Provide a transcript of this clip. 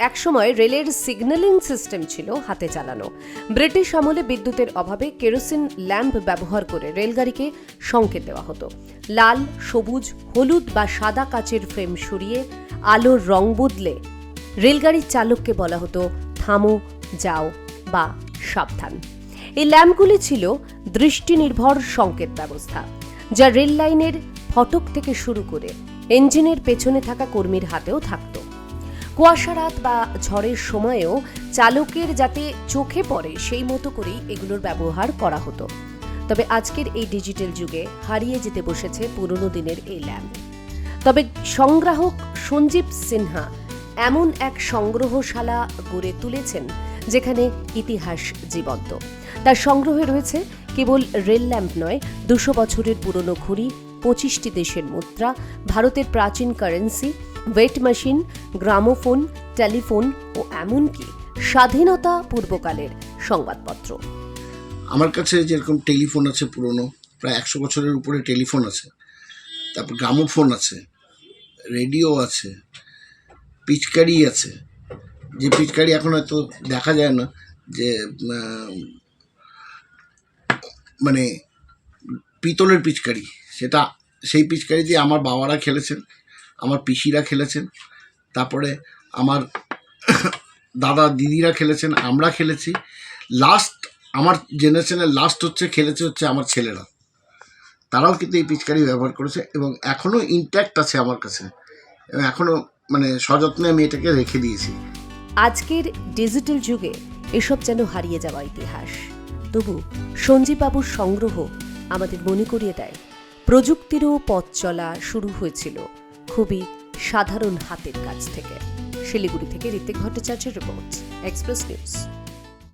একসময় রেলের signalling system ছিল হাতে চালানো। ব্রিটিশ আমলে বিদ্যুতের অভাবে কেরোসিন ল্যাম্প ব্যবহার করে রেলগাড়িকে সংকেত দেওয়া হতো। লাল, সবুজ, হলুদ বা সাদা কাচের ফ্রেম সরিয়ে আলোর রং বদলে রেলগাড়ির চালককে বলা হতো, থামো, যাও বা সাবধান। এই ল্যাম্পগুলি ছিল দৃষ্টি নির্ভর সংকেত ব্যবস্থা, যা রেল লাইনের ফটক থেকে শুরু করে ইঞ্জিনের পেছনে থাকা কর্মীর হাতেও থাকতো। কুয়াশা রাত বা ঝড়ের সময়েও চালকের যাতে চোখে পড়ে, সেই মতো করেই এগুলোর ব্যবহার করা হতো। তবে আজকের এই ডিজিটাল যুগে হারিয়ে যেতে বসেছে পুরনো দিনের এই ল্যাম্প। তবে সংগ্রাহক সঞ্জীব সিনহা এমন এক সংগ্রহশালা গড়ে তুলেছেন যেখানে ইতিহাস জীবন্ত। তার সংগ্রহে রয়েছে কেবল রেল ল্যাম্প নয়, দুশো বছরের পুরনো ঘড়ি, পঁচিশটি দেশের মুদ্রা, ভারতের প্রাচীন currency weight machine, gramophone, telephone ও এমনকি স্বাধীনতা পূর্বকালের সংবাদপত্র। আমার কাছে যেরকম টেলিফোন আছে পুরনো, প্রায় একশো বছরের উপরে টেলিফোন আছে, তারপর গ্রামোফোন আছে, রেডিও আছে, পিচকারি আছে। যে পিচকারি এখন হয়তো দেখা যায় না যে মানে পিতলের পিচকারি, সেটা সেই পিচকারি দিয়ে আমার বাবারা খেলেছেন আমার পিসিরা খেলেছেন, তারপরে আমার দাদা দিদিরা খেলেছেন, আমরা খেলেছি। লাস্ট আমার জেনারেশনের লাস্ট হচ্ছে, খেলেছে হচ্ছে আমার ছেলেরা। তারাও কিন্তু এই পিচকারি ব্যবহার করেছে এবং এখনও ইন্ট্যাক্ট আছে আমার কাছে। এবং এখনও মানে সযত্নে আমি এটাকে রেখে দিয়েছি। আজকের ডিজিটাল যুগে এসব যেন হারিয়ে যাওয়া ইতিহাস। তবু সঞ্জীববাবুর সংগ্রহ আমাদের মনে করিয়ে দেয়, প্রযুক্তিরও পথ চলা শুরু হয়েছিল। খুবই সাধারণ হাতের কাছ থেকে। শিলিগুড়ি থেকে ঋতিক ভট্টাচার্যের রিপোর্ট এক্সপ্রেস নিউজ